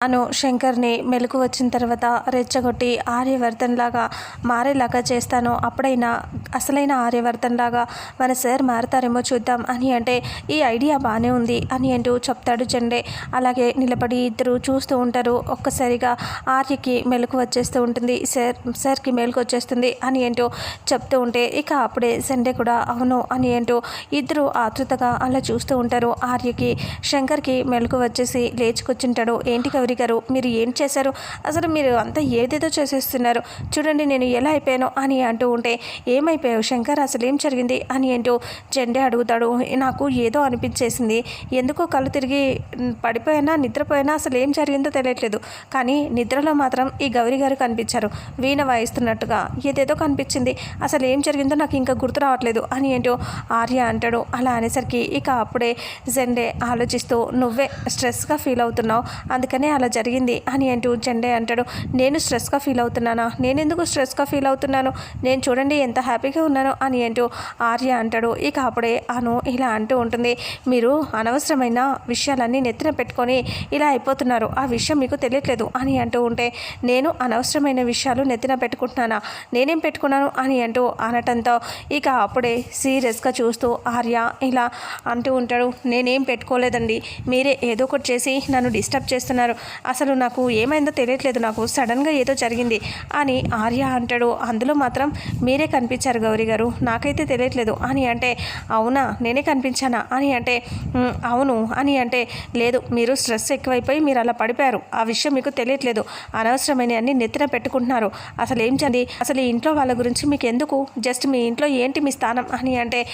అను శంకర్ని మెలకు వచ్చిన తర్వాత రెచ్చగొట్టి ఆర్యవర్ధన్ లాగా మారేలాగా చేస్తాను. అప్పుడైనా అసలైన ఆర్యవర్ధన్ లాగా మన సార్ మారతారేమో చూద్దాం అని అంటే ఈ ఐడియా బాగానే ఉంది అని అంటూ చెప్తాడు జెండే. అలాగే నిలబడి ఇద్దరు చూస్తూ ఉంటారు. ఒక్కసారిగా ఆర్యకి మెలకు వచ్చేస్తూ ఉంటుంది. సార్ సార్కి మెలకు వచ్చేస్తుంది అని అంటూ చెప్తూ ఉంటే ఇక అప్పుడే సండే కూడా అవును అని అంటూ ఇద్దరు ఆతృతగా అలా చూస్తూ ఉంటారు. ఆర్యకి శంకర్కి మెలకు వచ్చేసి లేచుకొచ్చుంటాడు ఏంటి గౌరీ గారు మీరు ఏం చేశారు? అసలు మీరు అంతా ఏదేదో చేసేస్తున్నారు. చూడండి నేను ఎలా అయిపోయానో అని అంటూ ఉంటే ఏమైపోయావు శంకర్? అసలు ఏం జరిగింది? అని అంటూ జెండే అడుగుతాడు. నాకు ఏదో అనిపించేసింది. ఎందుకో కళ్ళు తిరిగి పడిపోయినా నిద్రపోయినా అసలు ఏం జరిగిందో తెలియట్లేదు. కానీ నిద్రలో మాత్రం ఈ గౌరీ గారు కనిపించారు. వీణ వాయిస్తున్నట్టుగా. ఏదేదో కనిపించింది. అసలు ఏం జరిగిందో నాకు ఇంకా గుర్తు రావట్లేదు అని ఏంటో ఆర్య అంటాడు. అలా అనేసరికి ఇక అప్పుడే జెండే ఆలోచిస్తూ నువ్వే స్ట్రెస్గా ఫీల్ అవుతున్నావు. అందుకనే అలా జరిగింది అని అంటూ జెండే అంటాడు. నేను స్ట్రెస్గా ఫీల్ అవుతున్నానా? నేను ఎందుకు స్ట్రెస్గా ఫీల్ అవుతున్నాను? నేను చూడండి ఎంత హ్యాపీగా ఉన్నానో అని అంటూ ఆర్య అంటాడు. ఇక అప్పుడే అను ఇలా అంటూ ఉంటుంది. మీరు అనవసరమైన విషయాలన్నీ నెత్తిన పెట్టుకొని ఇలా అయిపోతున్నారు. ఆ విషయం మీకు తెలియట్లేదు అని అంటూ ఉంటే నేను అనవసరమైన విషయాలు నెత్తిన పెట్టుకుంటున్నానా? నేనేం పెట్టుకున్నాను అని అంటూ అనటంతో ఇక అప్పుడే సీరియస్గా చూస్తూ ఆర్య ఇలా అంటూ ఉంటాడు. నేనేం పెట్టుకోలేదండి. మీరే ఏదో ఒకటి చేసి నన్ను డిస్టర్బ్ చేస్తున్నారు. అసలు నాకు ఏమైందో తెలియట్లేదు నాకు సడన్గా ఏదో జరిగింది అని ఆర్య అంటాడు. అందులో మాత్రం మీరే కనిపించారు గౌరీ గారు. నాకైతే తెలియట్లేదు. అని అంటే అవునా? నేనే కనిపించానా? అని అంటే అవును. అని అంటే లేదు మీరు స్ట్రెస్ ఎక్కువైపోయి మీరు అలా పడిపోయారు. ఆ విషయం మీకు తెలియట్లేదు. అనవసరమైన అన్ని నెత్తిన పెట్టుకుంటున్నారు. అసలు ఏం చండి అసలు ఈ ఇంట్లో వాళ్ళ గురించి మీకు ఎందుకు? జస్ట్ మీ ఇంట్లో ఏంటి మీ స్థానం? అని అంటే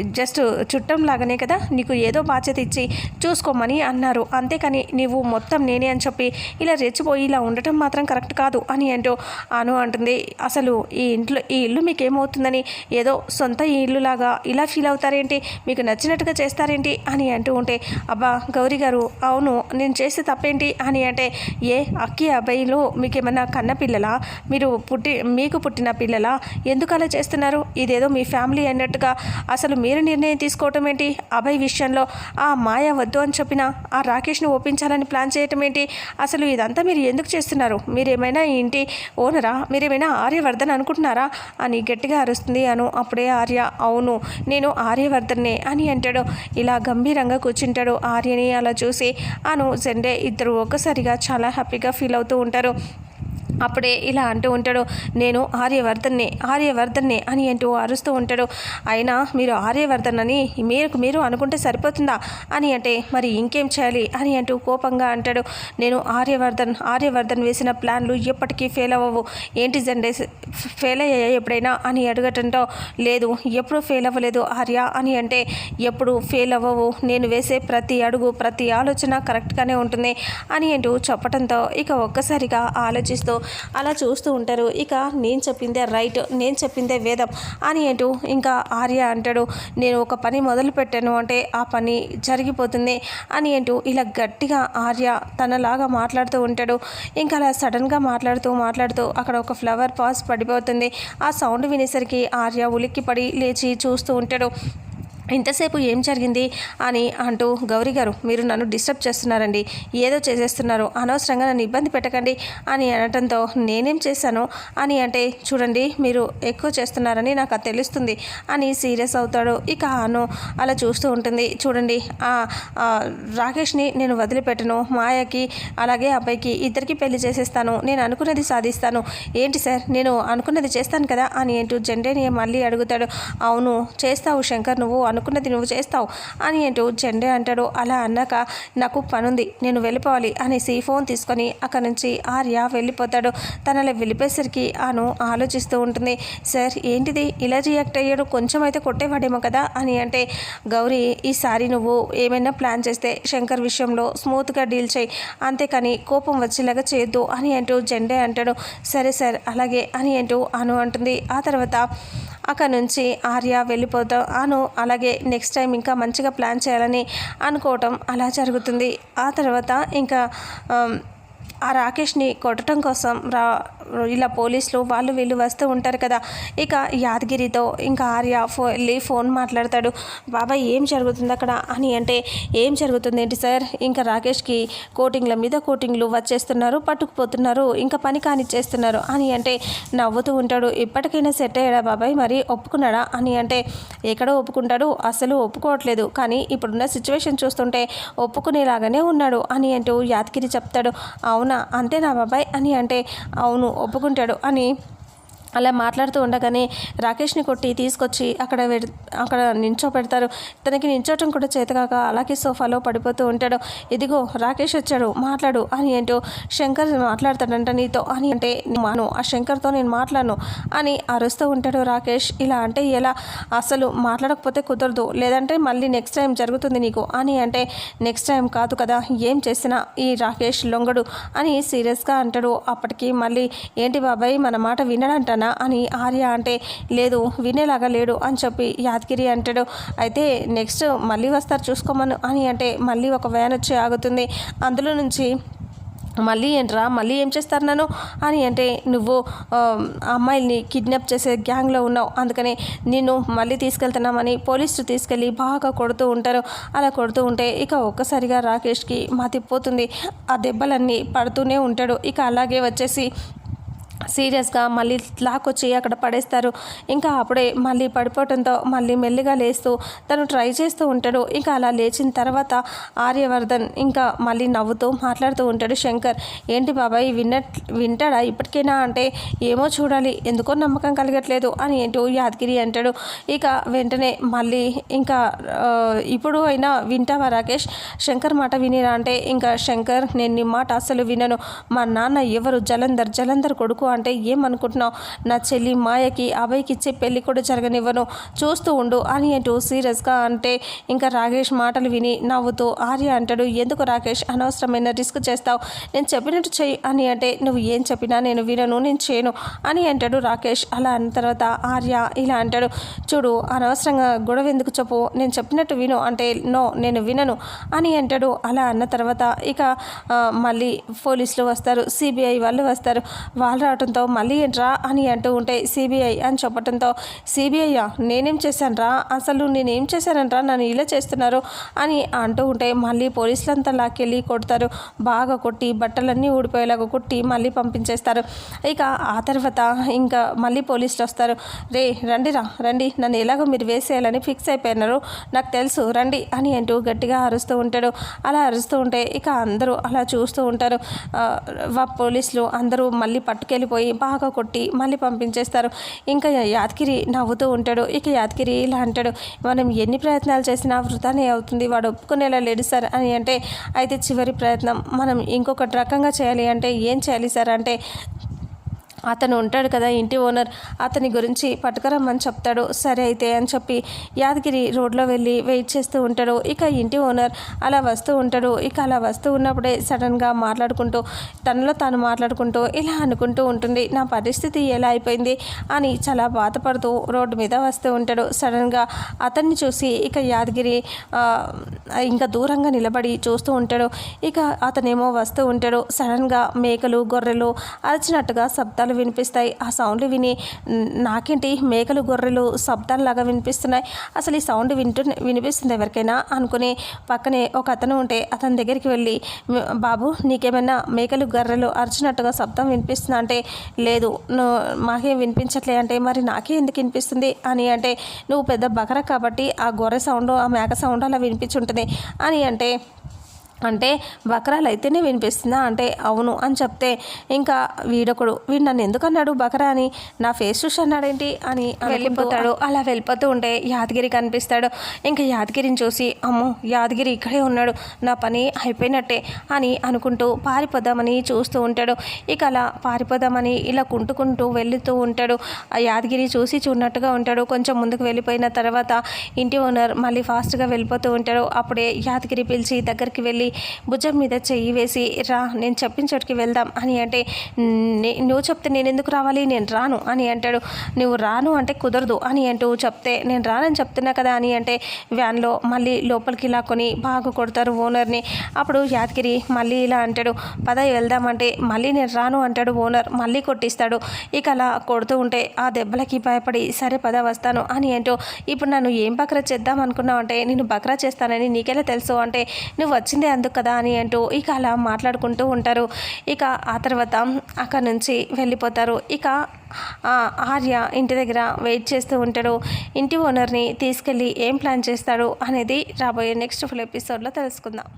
జస్ట్ చుట్టం లాగానే కదా నీకు ఏదో బాధ్యత ఇచ్చి చూసుకోమని అన్నారు. అంతేకాని నీవు మొత్తం నేనే అని చెప్పి ఇలా రెచ్చిపోయి ఇలా ఉండటం మాత్రం కరెక్ట్ కాదు అని అంటూ అను అంటుంది. అసలు ఈ ఇంట్లో ఈ ఇల్లు మీకు ఏమవుతుందని ఏదో సొంత ఇల్లు లాగా ఇలా ఫీల్ అవుతారేంటి? మీకు నచ్చినట్టుగా చేస్తారేంటి? అని అంటూ ఉంటే అబ్బా గౌరీ గారు అవును నేను చేస్తే తప్పేంటి? అని అంటే ఏ అక్కి అబ్బాయిలు మీకు ఏమన్నా కన్న పిల్లలా? మీరు పుట్టి మీకు పుట్టిన పిల్లలా? ఎందుకు అలా చేస్తున్నారు? ఇదేదో మీ ఫ్యామిలీ అన్నట్టుగా అసలు మీరు నిర్ణయం తీసుకోవటం ఏంటి? అభయ్ విషయంలో ఆ మాయ వద్దు అని చెప్పిన ఆ రాకేష్ని ఒప్పించాలని ప్లాన్ చేయటం ఏంటి? అసలు ఇదంతా మీరు ఎందుకు చేస్తున్నారు? మీరేమైనా ఈ ఇంటి ఓనరా మీరేమైనా ఆర్యవర్ధన్ అనుకుంటున్నారా? అని గట్టిగా అరుస్తుంది అను. అప్పుడే ఆర్య అవును నేను ఆర్యవర్ధన్నే అని అంటాడు. ఇలా గంభీరంగా కూర్చుంటాడు ఆర్యని అలా చూసి అను. జెండే ఇద్దరు ఒక్కసారిగా చాలా హ్యాపీగా ఫీల్ అవుతూ ఉంటారు. అప్పుడే ఇలా అంటూ ఉంటాడు నేను ఆర్యవర్ధన్నే ఆర్యవర్ధన్నే అని అంటూ అరుస్తూ ఉంటాడు. అయినా మీరు ఆర్యవర్ధన్ అని మీరు మీరు అనుకుంటే సరిపోతుందా? అని అంటే మరి ఇంకేం చేయాలి? అని అంటూ కోపంగా అంటాడు. నేను ఆర్యవర్ధన్ ఆర్యవర్ధన్ వేసిన ప్లాన్లు ఎప్పటికీ ఫెయిల్ అవ్వవు. ఏంటి జెండే ఫెయిల్ అయ్యాయా ఎప్పుడైనా? అని అడగటంతో లేదు ఎప్పుడు ఫెయిల్ అవ్వలేదు ఆర్య అని అంటే ఎప్పుడు ఫెయిల్ అవ్వవు. నేను వేసే ప్రతి అడుగు ప్రతి ఆలోచన కరెక్ట్గానే ఉంటుంది అని అంటూ చెప్పడంతో ఇక ఒక్కసారిగా ఆలోచిస్తూ అలా చూస్తూ ఉంటారు. ఇక నేను చెప్పిందే రైట్ నేను చెప్పిందే వేదం అని అంటూ ఇంకా ఆర్య అంటాడు. నేను ఒక పని మొదలు పెట్టాను అంటే ఆ పని జరిగిపోతుంది అని అంటూ ఇలా గట్టిగా ఆర్య తనలాగా మాట్లాడుతూ ఉంటాడు. ఇంకా అలా సడన్గా మాట్లాడుతూ మాట్లాడుతూ అక్కడ ఒక ఫ్లవర్ పాస్ పడిపోతుంది. ఆ సౌండ్ వినేసరికి ఆర్య ఉలిక్కి పడి లేచి చూస్తూ ఉంటాడు. ఇంతసేపు ఏం జరిగింది అని అంటూ గౌరీ గారు మీరు నన్ను డిస్టర్బ్ చేస్తున్నారండి ఏదో చేసేస్తున్నారు అనవసరంగా నన్ను ఇబ్బంది పెట్టకండి అని అనటంతో నేనేం చేశాను అని అంటే చూడండి మీరు ఎక్కువ చేస్తున్నారని నాకు అది తెలుస్తుంది అని సీరియస్ అవుతాడు. ఇక అను అలా చూస్తూ ఉంటుంది. చూడండి ఆ, రాకేష్ని నేను వదిలిపెట్టను మాయకి అలాగే అబ్బాయికి ఇద్దరికి పెళ్ళి చేసేస్తాను నేను అనుకున్నది సాధిస్తాను. ఏంటి సార్ నేను అనుకున్నది చేస్తాను కదా అని ఏంటూ జెండేని మళ్ళీ అడుగుతాడు. అవును చేస్తావు శంకర్ నువ్వు అనుకున్నది నువ్వు చేస్తావు అని అంటూ జెండే అంటాడు. అలా అన్నాక నాకు పనుంది నేను వెళ్ళిపోవాలి అనేసి ఫోన్ తీసుకొని అక్కడ నుంచి ఆర్య వెళ్ళిపోతాడు. తన వెళ్ళిపోయేసరికి ఆను ఆలోచిస్తూ ఉంటుంది. సార్ ఏంటిది? ఇలా రియాక్ట్ అయ్యాడు. కొంచెం అయితే కొట్టేవాడేమో కదా అని అంటే గౌరీ ఈసారి నువ్వు ఏమైనా ప్లాన్ చేస్తే శంకర్ విషయంలో స్మూత్గా డీల్ చేయి. అంతేకాని కోపం వచ్చేలాగా చేయొద్దు అని అంటూ జెండే అంటాడు. సరే సార్ అలాగే అని అంటూ అను అంటుంది. ఆ తర్వాత అక్కడ నుంచి ఆర్య వెళ్ళిపోతాం అను అలాగే నెక్స్ట్ టైం ఇంకా మంచిగా ప్లాన్ చేయాలని అనుకోవటం అలా జరుగుతుంది. ఆ తర్వాత ఇంకా ఆ రాకేష్ని కొట్టడం కోసం రా ఇలా పోలీసులు వాళ్ళు వీళ్ళు వస్తూ ఉంటారు కదా. ఇక యాదగిరితో ఇంకా ఆర్య ఫో వెళ్ళి ఫోన్ మాట్లాడతాడు. బాబాయ్ ఏం జరుగుతుంది అక్కడ? అని అంటే ఏం జరుగుతుంది ఏంటి సార్? ఇంకా రాకేష్కి కోటింగ్ల మీద కోటింగ్లు వచ్చేస్తున్నారు పట్టుకుపోతున్నారు ఇంకా పని కానిచ్చేస్తున్నారు అని అంటే నవ్వుతూ ఉంటాడు. ఇప్పటికైనా సెట్ అయ్యాడా బాబాయ్? మరి ఒప్పుకున్నాడా? అని అంటే ఎక్కడో ఒప్పుకుంటాడు అసలు ఒప్పుకోవట్లేదు. కానీ ఇప్పుడున్న సిచ్యువేషన్ చూస్తుంటే ఒప్పుకునేలాగానే ఉన్నాడు అని అంటూ యాదగిరి చెప్తాడు. అవునా? అంతేనా బాబాయ్? అని అంటే అవును. ఒప్పుకుంటాడు అని అలా మాట్లాడుతూ ఉండగానే రాకేష్ని కొట్టి తీసుకొచ్చి అక్కడ అక్కడ నించో పెడతారు తనకి నించోటం కూడా చేతకాక అలాగే సోఫాలో పడిపోతూ ఉంటాడు. ఇదిగో రాకేష్ వచ్చాడు. మాట్లాడు అని ఏంటో శంకర్ మాట్లాడతాడంట నీతో. అని అంటే మాను. ఆ శంకర్తో నేను మాట్లాడను అని అరుస్తూ ఉంటాడు రాకేష్. ఇలా అంటే ఎలా? అసలు మాట్లాడకపోతే కుదరదు. లేదంటే మళ్ళీ నెక్స్ట్ టైం జరుగుతుంది నీకు అని అంటే నెక్స్ట్ టైం కాదు కదా. ఏం చేసినా ఈ రాకేష్ లొంగడు అని సీరియస్గా అంటాడు. అప్పటికి మళ్ళీ ఏంటి బాబాయ్? మన మాట వినడంటాను? అని ఆర్య అంటే లేదు వినేలాగా లేడు అని చెప్పి యాదగిరి అంటాడు. అయితే నెక్స్ట్ మళ్ళీ వస్తారు చూసుకోమను అని అంటే మళ్ళీ ఒక వ్యాన్ వచ్చి ఆగుతుంది. అందులో నుంచి మళ్ళీ ఏంట్రా మళ్ళీ ఏం చేస్తారు నన్ను? అని అంటే నువ్వు అమ్మాయిల్ని కిడ్నాప్ చేసే గ్యాంగ్లో ఉన్నావు. అందుకని నిన్ను మళ్ళీ తీసుకెళ్తున్నామని పోలీసులు తీసుకెళ్ళి బాగా కొడుతూ ఉంటారు. అలా కొడుతూ ఉంటే ఇక ఒక్కసారిగా రాకేష్కి మతిపోతుంది. ఆ దెబ్బలన్నీ పడుతూనే ఉంటాడు. ఇక అలాగే వచ్చేసి సీరియస్గా మళ్ళీ లాక్కొచ్చి అక్కడ పడేస్తారు. ఇంకా అప్పుడే మళ్ళీ పడిపోవడంతో మళ్ళీ మెల్లిగా లేస్తూ తను ట్రై చేస్తూ ఉంటాడు. ఇంకా అలా లేచిన తర్వాత ఆర్యవర్ధన్ ఇంకా మళ్ళీ నవ్వుతూ మాట్లాడుతూ ఉంటాడు. శంకర్ ఏంటి బాబాయ్ విన్నట్ వింటాడా ఇప్పటికైనా? అంటే ఏమో చూడాలి. ఎందుకో నమ్మకం కలగట్లేదు అని ఏంటో యాదగిరి అంటాడు. ఇక వెంటనే మళ్ళీ ఇంకా ఇప్పుడు అయినా వింటావా రాకేష్? శంకర్ మాట వినిరా అంటే ఇంకా శంకర్ నేను నీ మాట అసలు వినను. మా నాన్న ఎవరు? జలంధర్ జలంధర్ కొడుకు అంటే ఏమనుకుంటున్నావు? నా చెల్లి మాయకి అభయ్కి ఇచ్చే పెళ్ళి కూడా జరగనివ్వను. చూస్తూ ఉండు అని అంటూ సీరియస్గా అంటే ఇంకా రాకేష్ మాటలు విని నవ్వుతూ ఆర్య అంటాడు ఎందుకు రాకేష్? అనవసరమైన రిస్క్ చేస్తావు. నేను చెప్పినట్టు చెయ్యి అని అంటే నువ్వు ఏం చెప్పినా నేను వినను నేను చేయను అని అంటాడు రాకేష్. అలా అన్న తర్వాత ఆర్య ఇలా అంటాడు చూడు అనవసరంగా గొడవ ఎందుకు చెప్పు? నేను చెప్పినట్టు విను అంటే నో నేను వినను అని అంటాడు. అలా అన్న తర్వాత ఇక మళ్ళీ పోలీసులు వస్తారు సిబిఐ వాళ్ళు వస్తారు. వాళ్ళు రావడంతో మళ్ళీ ఏంట్రా అని అంటూ ఉంటే సిబిఐ అని చెప్పడంతో సిబిఐయా నేనేం చేశానురా? అసలు నేనేం చేశానంట్రా? నన్ను ఇలా చేస్తున్నారు అని అంటూ ఉంటే మళ్ళీ పోలీసులంతా లాక్కెళ్ళి కొడతారు. బాగా కొట్టి బట్టలన్నీ ఊడిపోయేలాగా కొట్టి మళ్ళీ పంపించేస్తారు. ఇక ఆ తర్వాత ఇంకా మళ్ళీ పోలీసులు వస్తారు. రే రండి రా రండి. నన్ను ఎలాగో మీరు వేసేయాలని ఫిక్స్ అయిపోయినారు. నాకు తెలుసు రండి అని అంటూ గట్టిగా అరుస్తూ ఉంటాడు. అలా అరుస్తూ ఉంటే ఇక అందరూ అలా చూస్తూ ఉంటారు. వా పోలీసులు అందరూ మళ్ళీ పట్టుకెళ్ళి వెళ్ళిపోయి బాగా కొట్టి మళ్ళీ పంపించేస్తారు. ఇంకా యాదగిరి నవ్వుతూ ఉంటాడు. ఇక యాదగిరి ఇలా అంటాడు మనం ఎన్ని ప్రయత్నాలు చేసినా వృధానే అవుతుంది. వాడు ఒప్పుకునేలా లేడు సార్ అని అంటే అయితే చివరి ప్రయత్నం మనం ఇంకొకటి రకంగా చేయాలి అంటే ఏం చేయాలి సార్? అంటే అతను ఉంటాడు కదా ఇంటి ఓనర్ అతని గురించి పట్టుకురమ్మని చెప్తాడు. సరే అయితే అని చెప్పి యాదగిరి రోడ్లో వెళ్ళి వెయిట్ చేస్తూ ఉంటాడు. ఇక ఇంటి ఓనర్ అలా వస్తూ ఉంటాడు. ఇక అలా వస్తూ ఉన్నప్పుడే సడన్గా మాట్లాడుకుంటూ తనలో తాను మాట్లాడుకుంటూ ఇలా అనుకుంటూ ఉంటుంది. నా పరిస్థితి ఎలా అయిపోయింది అని చాలా బాధపడుతూ రోడ్డు మీద వస్తూ ఉంటాడు. సడన్గా అతన్ని చూసి ఇక యాదగిరి ఇంకా దూరంగా నిలబడి చూస్తూ ఉంటాడు. ఇక అతనేమో వస్తూ ఉంటాడు. సడన్గా మేకలు గొర్రెలు అరిచినట్టుగా శబ్దాలు వినిపిస్తాయి. ఆ సౌండ్లు విని నాకేంటి మేకలు గొర్రెలు శబ్దాలలాగా వినిపిస్తున్నాయి. అసలు ఈ సౌండ్ వింటు వినిపిస్తుంది ఎవరికైనా అనుకుని పక్కనే ఒక అతను ఉంటే అతని దగ్గరికి వెళ్ళి బాబు నీకేమైనా మేకలు గొర్రెలు అరిచినట్టుగా శబ్దం వినిపిస్తుందా? అంటే లేదు. నువ్వు మాకేం వినిపించట్లే అంటే మరి నాకే ఎందుకు వినిపిస్తుంది? అని అంటే నువ్వు పెద్ద బకర కాబట్టి ఆ గొర్రె సౌండ్ ఆ మేక సౌండ్ అలా వినిపించుంటుంది. అని అంటే అంటే బకరాలు అయితేనే వినిపిస్తుందా? అంటే అవును అని చెప్తే ఇంకా వీడొకడు వీడు నన్ను ఎందుకు అన్నాడు బకరా అని? నా ఫేస్ చూసి అన్నాడేంటి? అని వెళ్ళిపోతాడు. అలా వెళ్ళిపోతూ ఉంటే యాదగిరి కనిపిస్తాడు. ఇంకా యాదగిరిని చూసి అమ్మో యాదగిరి ఇక్కడే ఉన్నాడు. నా పని అయిపోయినట్టే అని అనుకుంటూ పారిపోదామని చూస్తూ ఉంటాడు. ఇక అలా పారిపోదామని ఇలా కుంటుకుంటూ వెళ్తూ ఉంటాడు. ఆ యాదగిరి చూసి చూడనట్టుగా ఉంటాడు. కొంచెం ముందుకు వెళ్ళిపోయిన తర్వాత ఇంటి ఓనర్ మళ్ళీ ఫాస్ట్గా వెళ్ళిపోతూ ఉంటాడు. అప్పుడే యాదగిరి పిలిచి దగ్గరికి వెళ్ళి వెళ్ళి భుజం మీద చెయ్యి వేసి రా నేను చెప్పిన చోటుకి వెళ్దాం అని అంటే నువ్వు చెప్తే నేను ఎందుకు రావాలి? నేను రాను అని అంటాడు. నువ్వు రాను అంటే కుదరదు అని అంటూ చెప్తే నేను రానని చెప్తున్నా కదా అని అంటే వ్యాన్లో మళ్ళీ లోపలికి లాక్కొని బాగా కొడతారు ఓనర్ని. అప్పుడు యాదగిరి మళ్ళీ ఇలా అంటాడు పద వెళ్దామంటే మళ్ళీ నేను రాను అంటాడు ఓనర్. మళ్ళీ కొట్టిస్తాడు. ఇక అలా కొడుతూ ఉంటే ఆ దెబ్బలకి భయపడి సరే పద వస్తాను అని అంటూ ఇప్పుడు నన్ను ఏం బక్రా చేద్దాం అనుకున్నావు అంటే నేను బక్రా చేస్తానని నీకెలా తెలుసు? అంటే నువ్వు వచ్చిందే అందుకు కదా అని అంటూ ఇక అలా మాట్లాడుకుంటూ ఉంటారు. ఇక ఆ తర్వాత అక్కడ నుంచి వెళ్ళిపోతారు. ఇక ఆ ఆర్య ఇంటి దగ్గర వెయిట్ చేస్తూ ఉంటాడు. ఇంటి ఓనర్ని తీసుకెళ్ళి ఏం ప్లాన్ చేస్తాడు అనేది రాబోయే నెక్స్ట్ ఫుల్ ఎపిసోడ్లో తెలుసుకుందాం.